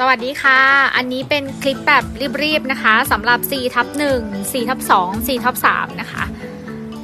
สวัสดีค่ะ อันนี้เป็นคลิปแบบรีบๆนะคะสำหรับ4ทับ1 4ทับ2 4ทับ3นะคะ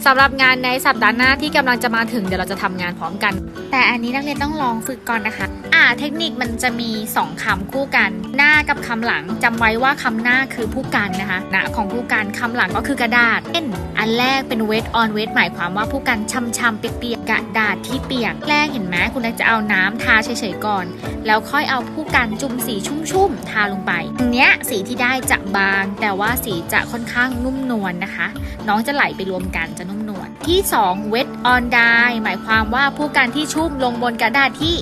สำหรับงานในสัปดาห์หน้าที่กำลังจะมาถึงเดี๋ยวเราจะทำงานพร้อมกัน แต่อันนี้นักเรียนต้องลองฝึกก่อนนะคะ อ่า เทคนิคมันจะมี 2คำคู่กัน หน้ากับคำหลังจำไว้ว่าคำหน้าคือผู้กันนะคะหน้าของผู้กันคำหลังก็คือกระดาษเช่นอันแรกเป็น wet on wet หมายความว่าผู้กันช่ำๆเปียกๆกระดาษที่เปียกแรกเห็นไหมคุณนักจะเอาน้ำทาเฉยๆก่อน แล้วค่อยเอาผู้กันจุ่มสีชุ่มๆทาลงไปอันเนี้ยสีที่ได้จะบาง แต่ว่าสีจะค่อนข้างนุ่มนวลนะคะ น้องจะไหลไปรวมกันจะนุ่มนวลที่ 2 wet on dye หมายความว่าผู้กันที่ชุ่มลงบนกระดาษที่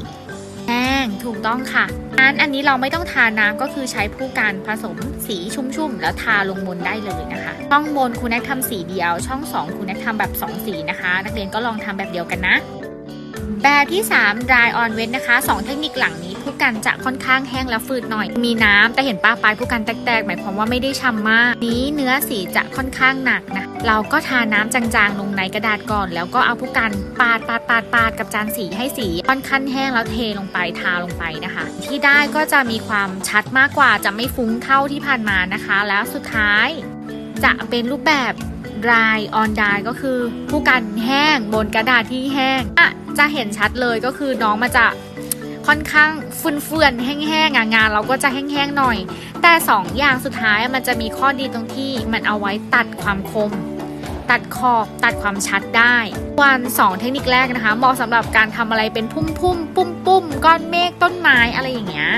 แห้งถูกต้องค่ะอันอันนี้เราไม่ต้องทาน้ำก็คือใช้ผู้กันผสมสีชุ่มๆ แล้วทาลงบนได้เลยนะคะ ช่องบนคุณแนกทำสีเดียว ช่อง 2คุณแนกทำแบบ 2 สีนะคะ นักเรียนก็ลองทำแบบเดียวกันนะ แบบที่ 3 dry on wet นะคะ 2 เทคนิคหลังนี้ผู้กันจะค่อนข้างแห้งและฝืดหน่อย มีน้ำแต่เห็นป้าปลายผู้กันแตกๆ หมายความว่าไม่ได้ช้ำมาก นี้เนื้อสีจะค่อนข้างหนักนะ เราก็ทาน้ำจางๆ ลงในกระดาษก่อน แล้วก็เอาผู้กันปาดปาดปาดปาดกับจานสีให้สีค่อนข้างแห้งแล้วเทลงไปทาลงไปนะคะ ที่ได้ก็จะมีความชัดมากกว่าจะไม่ฟุ้งเท่าที่ผ่านมานะคะ แล้วสุดท้ายจะเป็นรูปแบบ dry on dye ก็คือผู้กันแห้งบนกระดาษที่แห้งอะจะเห็นชัดเลยก็คือน้องมันจะค่อนข้างเฟื่อนๆแห้งๆงานเราก็จะแห้งๆหน่อย แต่สองอย่างสุดท้ายมันจะมีข้อดีตรงที่มันเอาไว้ตัดความคม ตัดขอบตัดความชัดได้ วันสองเทคนิคแรกนะคะเหมาะสำหรับการทำอะไรเป็นพุ่มพุ่มปุ้มปุ้มๆก้อนเมฆต้นไม้อะไรอย่างเงี้ย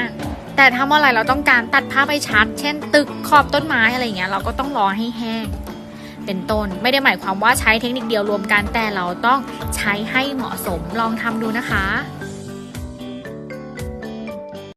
แต่ถ้าเมื่อไหร่เราต้องการตัดภาพไปชัด เช่น ตึกขอบต้นไม้อะไรอย่างเงี้ยเราก็ต้องรอให้แห้งเป็นต้นไม่ได้หมายความว่าใช้เทคนิคเดียวรวมกันแต่เราต้องใช้ให้เหมาะสมลองทำดูนะคะ